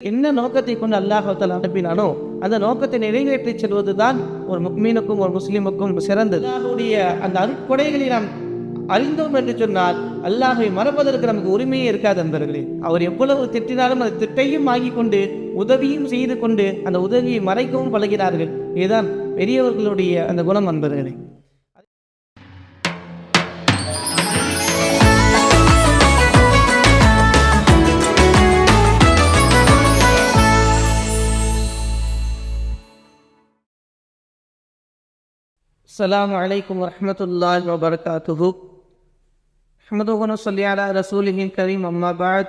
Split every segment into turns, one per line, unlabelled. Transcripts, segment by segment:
என்ன நோக்கத்தை கொண்டு அல்லாஹால அனுப்பினானோ அந்த நோக்கத்தை நிறைவேற்றி செல்வதுதான் ஒரு முக்மீனுக்கும் ஒரு முஸ்லிமுக்கும் சிறந்தது. அல்லாஹுடைய அந்த அருட்கொடைகளை நாம் அறிந்தோம் என்று சொன்னால் அல்லாஹை மறப்பதற்கு நமக்கு உரிமையே இருக்காது என்பவர்களே அவர் எவ்வளவு திட்டினாலும் அந்த திட்டையும் வாங்கி கொண்டு உதவியும் செய்து கொண்டு அந்த உதவியை மறைக்கவும் பழகிறார்கள் இதுதான் பெரியவர்களுடைய அந்த குணம் அன்பர்களே. السلام عليكم ورحمة الله وبركاته. أحمده ونصلي على رسوله الكريم أما بعد.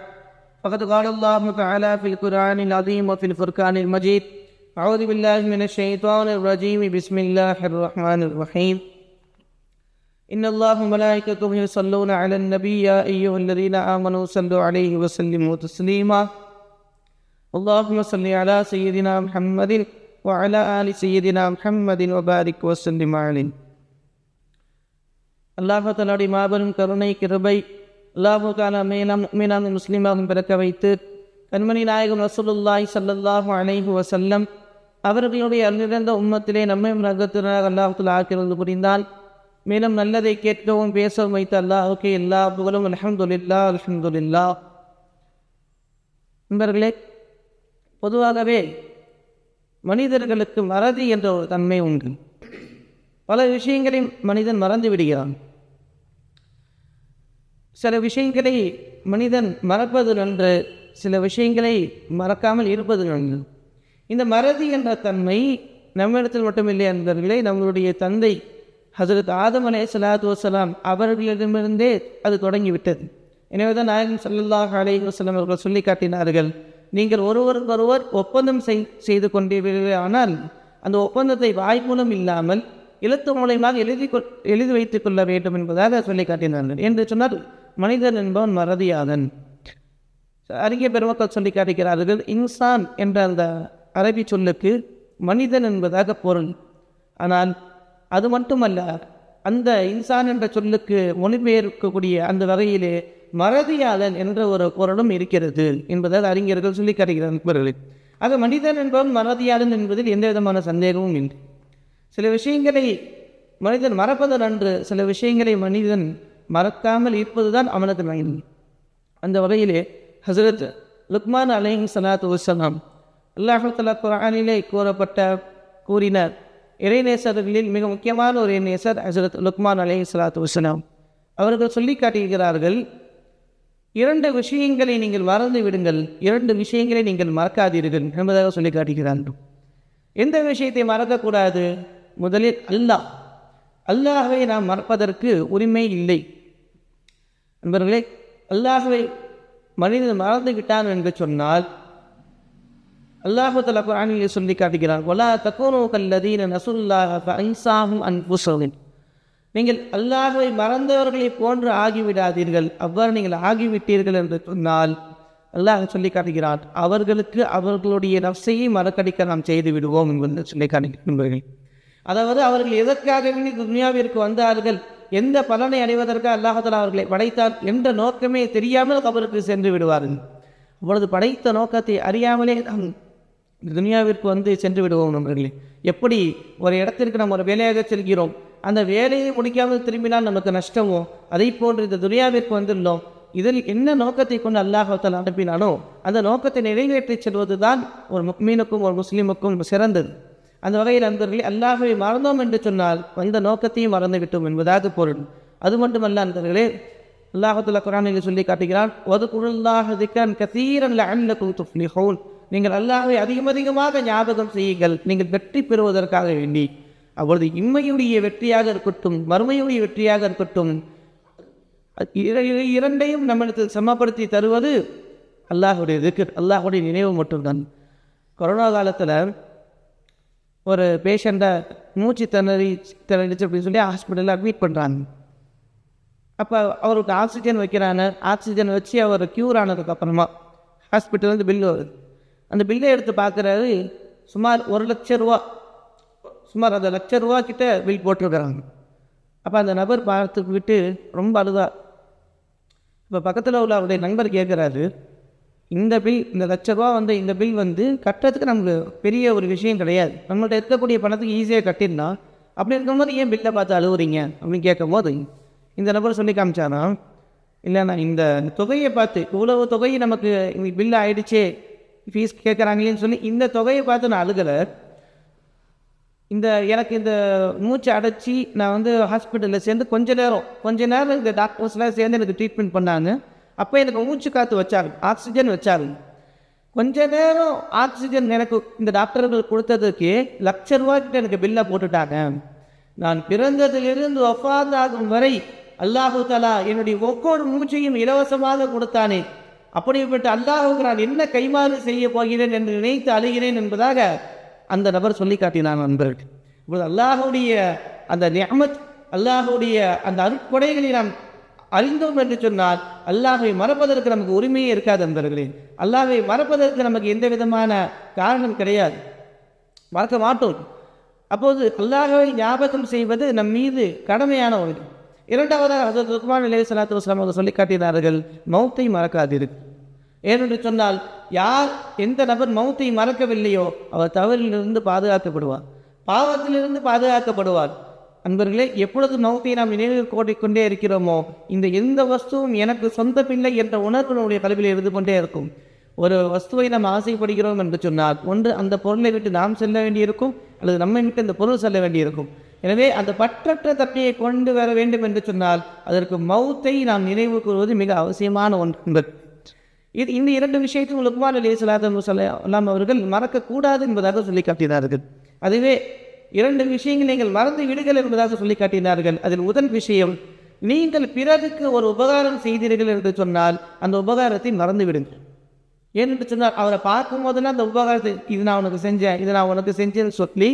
فقد قال الله تعالى في القرآن العظيم وفي الفرقان المجيد أعوذ بالله من الشيطان الرجيم. بسم الله الرحمن الرحيم. إن الله وملائكته يصلون على النبي يا أيها الذين آمنوا صلوا عليه وسلموا تسليما. اللهم صل على سيدنا محمد وعلى آل سيدنا محمد وبارك وسلم عليه அல்லாஹு தலாவுடைய மாபெரும் கருணை கிருபை அல்லாஹு தாலா மேலாம் மீனாம் முஸ்லீமாக பிறக்க வைத்து கண்மணி நாயகம் ரசூலுல்லாய் சல்லல்லாஹு அலைஹி வசல்லம் அவர்களுடைய அருளிறந்த உம்மத்திலே நம்மை ரகத்தினாக அல்லாஹுல ஆக்கிருந்து புரிந்தால் மேலும் நல்லதை கேட்கவும் பேசவும் வைத்த அல்லாஹுக்கு எல்லா புகழும் அலமதுல்லா அலமதுல்லா நண்பர்களே பொதுவாகவே மனிதர்களுக்கு மறதி என்ற ஒரு தன்மை உண்டு. பல விஷயங்களை மனிதன் மறந்து விடுகிறான். சில விஷயங்களை மனிதன் மறப்பது நன்று சில விஷயங்களை மறக்காமல் இருப்பது நன்று இந்த மறதி என்ற தன்மை நம்மிடத்தில் மட்டுமில்லை என்பவர்களே நம்மளுடைய தந்தை ஹசரத் ஆதம் அலே சலாத்து வசலாம் அவர்களிடமிருந்தே அது தொடங்கிவிட்டது. எனவே தான் சல்லாஹ் அலை வசலம் அவர்கள் சொல்லி காட்டினார்கள் நீங்கள் ஒருவருக்கொருவர் ஒப்பந்தம் செய் செய்து கொண்டீர்கள் ஆனால் அந்த ஒப்பந்தத்தை வாய் இல்லாமல் எழுத்து மூலயமாக எழுதி எழுதி வைத்துக் கொள்ள வேண்டும் என்பதாக சொல்லி காட்டினார்கள். என்று சொன்னால் மனிதன் என்பவன் மறதியாதன். அறிஞர் பெருமக்கள் சொல்லி காட்டுகிறார்கள் இன்சான் என்ற அந்த அரபி சொல்லுக்கு மனிதன் என்பதாக பொருள். ஆனால் அது மட்டுமல்ல அந்த இன்சான் என்ற சொல்லுக்கு மொழிபெயர்க்கக்கூடிய அந்த வகையிலே மறதியாளன் என்ற ஒரு குரலும் இருக்கிறது என்பதால் அறிஞர்கள் சொல்லி காட்டுகிறார்கள் ஆக மனிதன் என்பவன் மறதியாளன் என்பதில் எந்த விதமான சந்தேகமும் இல்லை சில விஷயங்களை மனிதன் மறப்பதன் அன்று சில விஷயங்களை மனிதன் மறக்காமல் இருப்பதுதான் அவனது நயன் அந்த வகையிலே ஹசரத் லுக்மான் அலைஹி சலாத்து வசலாம் அல்லாஹலா குரானிலே கூறப்பட்ட கூறினார் இறைநேசர்களில் மிக முக்கியமான ஒரு நேசர் ஹசரத் லுக்மான் அலைஹி சலாத்து வசலாம் அவர்கள் சொல்லி காட்டுகிறார்கள் இரண்டு விஷயங்களை நீங்கள் மறந்து விடுங்கள். இரண்டு விஷயங்களை நீங்கள் மறக்காதீர்கள் என்பதாக சொல்லி காட்டுகிறான். எந்த விஷயத்தை மறக்கக்கூடாது? முதலில் அல்லாஹ். அல்லாஹவை நாம் மறப்பதற்கு உரிமை இல்லை. நண்பர்களே அல்லாஹவை மனிதன் மறந்து விட்டான் என்று சொன்னால் அல்லாஹு தலா குரானில் சொல்லி காட்டுகிறான் ஒலா தக்கோனோ கல்லதீன நசுல்லாஹ் அன்சாஹும் அன்புசலின் நீங்கள் அல்லாஹவை மறந்தவர்களை போன்று ஆகிவிடாதீர்கள். அவ்வாறு நீங்கள் ஆகிவிட்டீர்கள் என்று சொன்னால் அல்லாஹ் சொல்லி காட்டுகிறான் அவர்களுக்கு அவர்களுடைய நப்சையை மறக்கடிக்க நாம் செய்து விடுவோம் என்பது சொல்லி காட்டுகின்றார்கள் அதாவது அவர்கள் எதற்காக துன்யாவிற்கு வந்தார்கள் எந்த பலனை அடைவதற்கு அல்லாஹால அவர்களை படைத்தார் என்ற நோக்கமே தெரியாமல் அவருக்கு சென்று விடுவார்கள். அவ்வளவு படைத்த நோக்கத்தை அறியாமலே நாம் துனியாவிற்கு வந்து சென்று விடுவோம் நண்பர்களே. எப்படி ஒரு இடத்திற்கு நாம் ஒரு வேலையாக செல்கிறோம் அந்த வேலையை முடிக்காமல் திரும்பினால் நமக்கு நஷ்டமோ? அதை போன்று இந்த துனியாவிற்கு வந்துள்ளோம். இதில் என்ன நோக்கத்தை கொண்டு அல்லாஹால் அனுப்பினானோ அந்த நோக்கத்தை நிறைவேற்றி செல்வது தான் ஒரு முக்மீனுக்கும் ஒரு முஸ்லீமுக்கும் சிறந்தது. அந்த வகையில் அன்பர்களே அல்லாஹவை மறந்தோம் என்று சொன்னால் அந்த நோக்கத்தையும் மறந்து விட்டோம் என்பதாக பொருள். அது மட்டுமல்ல நண்பர்களே அல்லாஹத்துல குரானில் சொல்லி காட்டுகிறான் ஒரு குழந்தாக திக்கான் கசீரன் அன்னக்கும் துஃப்லிஹூன். நீங்கள் அல்லாஹை அதிகம் அதிகமாக ஞாபகம் செய்யுங்கள் நீங்கள் வெற்றி பெறுவதற்காக வேண்டி. அவரது இம்மையுடைய வெற்றியாக இருக்கட்டும் மறுமையுடைய வெற்றியாக இருக்கட்டும் இரண்டையும் நம்மிடத்தில் சமப்படுத்தி தருவது அல்லாஹுடைய திக்கர் அல்லாஹுடைய நினைவு மட்டும்தான். கொரோனா காலத்தில் ஒரு பேஷண்ட்டை மூச்சு திணறி திணறிச்சு அப்படின்னு சொல்லி ஹாஸ்பிட்டலில் அட்மிட் பண்ணுறாங்க அப்போ அவருக்கு ஆக்சிஜன் வைக்கிறாங்க. ஆக்சிஜன் வச்சு அவர் க்யூர் ஆனதுக்கப்புறமா ஹாஸ்பிட்டல்லேருந்து பில்லு வருது. அந்த பில்லை எடுத்து பார்க்குறாரு சுமார் ஒரு லட்ச ரூபா சுமார் அந்த லட்ச ரூபா கிட்ட பில் போட்டிருக்கிறாங்க. அப்போ அந்த நபர் பார்த்து விட்டு ரொம்ப அழுதா. இப்போ பக்கத்தில் உள்ள அவருடைய நண்பர் கேட்குறாரு இந்த பில் இந்த லட்ச ரூபா வந்து இந்த பில் வந்து கட்டுறதுக்கு நமக்கு பெரிய ஒரு விஷயம் கிடையாது. நம்மள்ட்ட இருக்கக்கூடிய பணத்துக்கு ஈஸியாக கட்டிடலாம். அப்படி இருக்கும்போது ஏன் பில்லை பார்த்து அழுகுறீங்க அப்படின்னு கேட்கும்போது இந்த நபர் சொல்லி காமிச்சானா இல்லைண்ணா இந்த தொகையை பார்த்து இவ்வளவு தொகை நமக்கு பில் ஆகிடுச்சே ஃபீஸ் கேட்குறாங்களேன்னு சொல்லி இந்த தொகையை பார்த்து நான் அழுகலை. இந்த எனக்கு இந்த மூச்சை அடைச்சி நான் வந்து ஹாஸ்பிட்டலில் சேர்ந்து கொஞ்ச நேரம் கொஞ்ச நேரம் இந்த டாக்டர்ஸ்லாம் சேர்ந்து எனக்கு ட்ரீட்மெண்ட் பண்ணாங்க. அப்போ எனக்கு மூச்சு காற்று வச்சாங்க ஆக்சிஜன் வச்சாங்க கொஞ்ச நேரம் ஆக்சிஜன் எனக்கு இந்த டாக்டர்கள் கொடுத்ததுக்கு லட்ச ரூபாய்க்கிட்ட எனக்கு பில்லை போட்டுட்டாங்க. நான் பிறந்ததிலிருந்து ஒஃபாதாகும் வரை அல்லாஹு தலா என்னுடைய ஒவ்வொரு மூச்சையும் இலவசமாக கொடுத்தானே. அப்படிப்பட்ட அல்லாஹுக்கு நான் என்ன கைமாறு செய்ய போகிறேன் என்று நினைத்து அழுகிறேன் என்பதாக அந்த நபர் சொல்லி காட்டினான் நண்பர்கள். இப்போது அல்லாஹுடைய அந்த நியமத் அல்லாஹுடைய அந்த அருட்கொடைகளை நாம் அறிந்தோம் என்று சொன்னால் அல்லாஹை மறப்பதற்கு நமக்கு உரிமையே இருக்காது நண்பர்களே. அல்லாஹை மறப்பதற்கு நமக்கு எந்த விதமான காரணம் கிடையாது. மறக்க மாட்டோம். அப்போது அல்லாஹை ஞாபகம் செய்வது நம் மீது கடமையான ஒன்று. இரண்டாவதாக ஹசரத் ருக்மான் அலி சலாத்து வஸ்லாம் அவர்கள் சொல்லி காட்டினார்கள் மௌத்தை மறக்காதீர்கள் ஏனென்று சொன்னால் யார் எந்த நபர் மௌத்தை மறக்கவில்லையோ அவர் தவறிலிருந்து பாதுகாக்கப்படுவார். பாவத்திலிருந்து பாதுகாக்கப்படுவார். அன்பர்களே எப்பொழுது மௌத்தை நாம் நினைவில் கோடிக்கொண்டே இருக்கிறோமோ இந்த எந்த வஸ்துவும் எனக்கு சொந்தமில்லை என்ற உணர்வு நம்முடைய கல்வியில் இருந்து கொண்டே இருக்கும். ஒரு வஸ்துவை நாம் ஆசைப்படுகிறோம் என்று சொன்னால் ஒன்று அந்த பொருளை விட்டு நாம் செல்ல வேண்டியிருக்கும் அல்லது நம்மை விட்டு அந்த பொருள் செல்ல வேண்டியிருக்கும். எனவே அந்த பற்றற்ற தன்மையை கொண்டு வர வேண்டும் என்று சொன்னால் அதற்கு மௌத்தை நாம் நினைவு கூறுவது மிக அவசியமான ஒன்று என்பது இது இந்த இரண்டு விஷயத்தையும் லுக்மான் அலி சலாத்தம் சொல்லாம் அவர்கள் மறக்கக்கூடாது என்பதாக சொல்லி காட்டினார்கள். அதுவே இரண்டு விஷயங்கள் நீங்கள் மறந்து விடுங்கள் என்பதாக சொல்லி காட்டினார்கள். அதில் முதல் விஷயம் நீங்கள் பிறருக்கு ஒரு உபகாரம் செய்தீர்கள் என்று சொன்னால் அந்த உபகாரத்தை மறந்து விடுங்கள். ஏனென்று சொன்னால் அவரை பார்க்கும் போதெல்லாம் அந்த உபகாரத்தை இது நான் உனக்கு செஞ்சேன் இது நான் உனக்கு செஞ்சேன்னு சொல்லி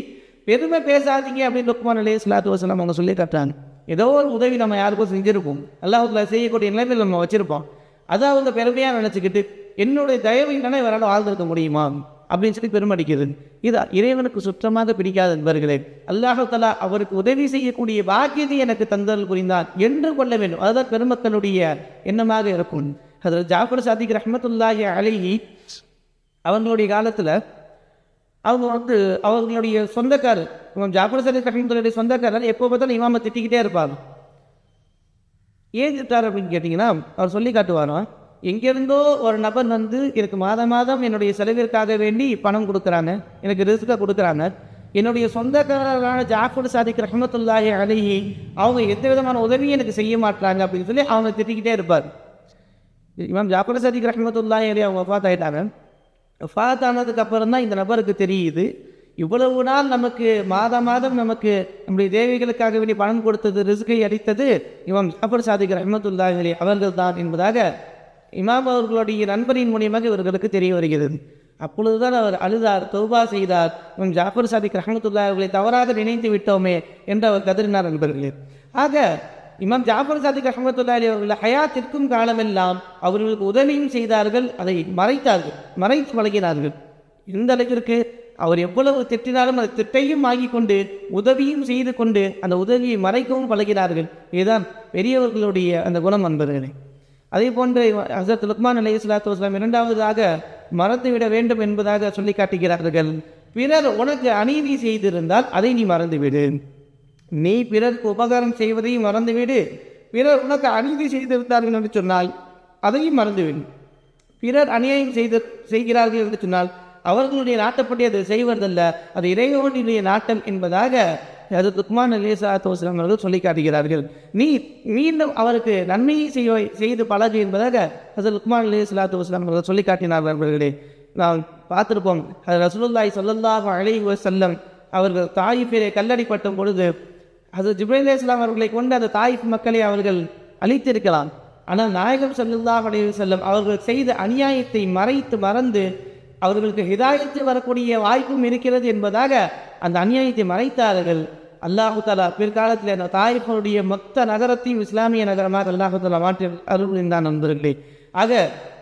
பெருமை பேசாதீங்க அப்படின்னு லுக்மான் அலி சலாத்து வசலாம் அவங்க சொல்லி காட்டுறாங்க. ஏதோ ஒரு உதவி நம்ம யாருக்கும் செஞ்சுருப்போம் அல்லாஹுக்குள்ள செய்யக்கூடிய நிலைமையில் நம்ம வச்சுருப்போம். அதை அவங்க பெருமையாக நினச்சிக்கிட்டு என்னுடைய தயவு இல்லைன்னா இவரால் வாழ்ந்திருக்க முடியுமா? அப்படின்னு சொல்லி பெருமடிக்கிறது. இது இறைவனுக்கு சுற்றமாக பிடிக்காத நண்பர்களே. அல்லாஹு தலா அவருக்கு உதவி செய்யக்கூடிய பாக்கியத்தை எனக்கு தந்தல் புரிந்தான் என்று கொள்ள வேண்டும். அதுதான் பெருமக்களுடைய எண்ணமாக இருக்கும். அதில் ஜாஃபர் சாதிக் ரஹமத்துல்லாஹி அழகி அவங்களுடைய காலத்தில் அவங்க வந்து அவங்களுடைய சொந்தக்காரர் ஜாஃபர் சாதிக் ரஹமத்துடைய சொந்தக்காரர் எப்போ பார்த்தாலும் இமாமை திட்டிக்கிட்டே இருப்பாங்க. ஏன் திட்டார் அப்படின்னு கேட்டிங்கன்னா அவர் சொல்லி காட்டுவாராம் எங்கேருந்தோ ஒரு நபர் வந்து எனக்கு மாதம் மாதம் என்னுடைய செலவிற்காக வேண்டி பணம் கொடுக்குறாங்க. எனக்கு ரிஸ்க்காக கொடுக்குறாங்க. என்னுடைய சொந்தக்காரரான ஜாஃபர் சாதிக் ரஹமத்துல்லாஹி அலிஹி அவங்க எந்த விதமான உதவியும் எனக்கு செய்ய மாட்டாங்க அப்படின்னு சொல்லி அவங்க திட்டிக்கிட்டே இருப்பார். இமாம் ஜாஃபர் சாதிக் ரஹமத்துல்லாஹி அலி அவங்க ஃபாத் ஆகிட்டாங்க ஃபாத் ஆனதுக்கு அப்புறம் தான் இந்த நபருக்கு தெரியுது. இவ்வளவு நாள் நமக்கு மாதம் மாதம் நமக்கு நம்முடைய தேவிகளுக்காக வேண்டி பணம் கொடுத்தது ரிஸ்கை அடித்தது இவன் ஜாஃபர் சாதிக் ரஹமத்துல்லாஹி அவர்கள் தான் என்பதாக இமாம் அவர்களுடைய நண்பரின் மூலியமாக இவர்களுக்கு தெரிய வருகிறது. அப்பொழுதுதான் அவர் அழுதார் தௌபா செய்தார். இவன் ஜாஃபர் சாதிக் ரஹமத்துல்லா அவர்களை தவறாக நினைத்து விட்டோமே என்று அவர் கதறினார் நண்பர்களே. ஆக இமாம் ஜாஃபர் சாதிக் ரஹமத்துல்லா அலி அவர்கள் ஹயாத்திற்கும் காலமெல்லாம் அவர்களுக்கு உதவியும் செய்தார்கள் அதை மறைத்தார்கள் மறைத்து வழங்கினார்கள் எந்த அளவிற்கு? அவர் எவ்வளவு திட்டினாலும் அந்த திட்டையும் ஆகி கொண்டு உதவியும் செய்து கொண்டு அந்த உதவியை மறைக்கவும் பழகினார்கள் இதுதான் பெரியவர்களுடைய அந்த குணம் அன்பர்களே அதே போன்று ஹசரத் லுக்மான் அலி இஸ்லாத்து வஸ்லாம் இரண்டாவதாக மறந்துவிட வேண்டும் என்பதாக சொல்லி காட்டுகிறார்கள். பிறர் உனக்கு அநீதி செய்திருந்தால் அதை நீ மறந்துவிடு. நீ பிறருக்கு உபகாரம் செய்வதையும் மறந்துவிடு. பிறர் உனக்கு அநீதி செய்திருந்தார்கள் என்று சொன்னால் அதையும் மறந்துவிடு. பிறர் அநியாயம் செய்து செய்கிறார்கள் என்று சொன்னால் அவர்களுடைய நாட்டப்படி அதை செய்வதல்ல. அது இறைவனுடைய நாட்டம் என்பதாக அது துக்மான் அலிசாத்து அவர்கள் சொல்லி காட்டுகிறார்கள். நீ மீண்டும் அவருக்கு நன்மையை செய்ய செய்து பழகு என்பதாக அது லுக்மான் அலி சலாத்து வஸ்லாம் அவர்கள் சொல்லி காட்டினார்கள் நாம் பார்த்துருப்போம் அது ரசூலுல்லாய் சொல்லல்லாஹு அழகி செல்லம் அவர்கள் தாயிஃபிலே கல்லடிப்பட்டும் பொழுது அது ஜிப்ரேல் இஸ்லாம் அவர்களை கொண்டு அந்த தாயிஃப் மக்களை அவர்கள் அழித்திருக்கலாம். ஆனால் நாயகம் சல்லுல்லாஹ் அலைஹி செல்லம் அவர்கள் செய்த அநியாயத்தை மறைத்து மறந்து அவர்களுக்கு ஹிதாயத்து வரக்கூடிய வாய்ப்பும் இருக்கிறது என்பதாக அந்த அநியாயத்தை மறைத்தார்கள். அல்லாஹு தாலா பிற்காலத்தில் அந்த தாயிஃபனுடைய மொத்த நகரத்தையும் இஸ்லாமிய நகரமாக அல்லாஹு தாலா மாற்றி அருள்கின்றான் நண்பர்களே. ஆக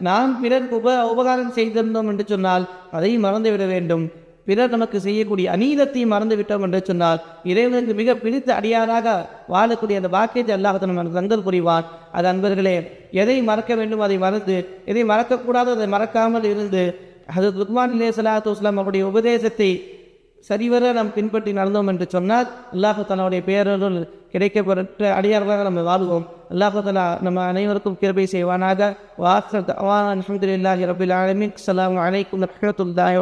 நாம் பிறருக்கு உப உபகாரம் செய்திருந்தோம் என்று சொன்னால் அதையும் மறந்துவிட வேண்டும். பிறர் நமக்கு செய்யக்கூடிய அநீதத்தையும் மறந்து விட்டோம் என்று சொன்னால் இறைவனுக்கு மிக பிடித்த அடியாராக வாழக்கூடிய அந்த பாக்கியத்தை அல்லாஹ் நமக்கு தந்தல் புரிவான் அது அன்பர்களே எதை மறக்க வேண்டும்? அதை மறந்து எதை மறக்கக்கூடாதோ அதை மறக்காமல் இருந்து அது உத்மான் இலே சலாத்து வஸ்லாம் அவருடைய உபதேசத்தை சரிவர நாம் பின்பற்றி நடந்தோம் என்று சொன்னால் அல்லாஹு தலாவுடைய பேரருள் கிடைக்கப்பெற்ற அடியார்களாக நம்ம வாழ்வோம். அல்லாஹு தலா நம்ம அனைவருக்கும் கிருபை செய்வானாக. வாசல் அலமதுல்லாஹி ரபில் ஆலமின். அஸ்ஸலாமு அலைக்கும் வரஹ்மத்துல்லாஹி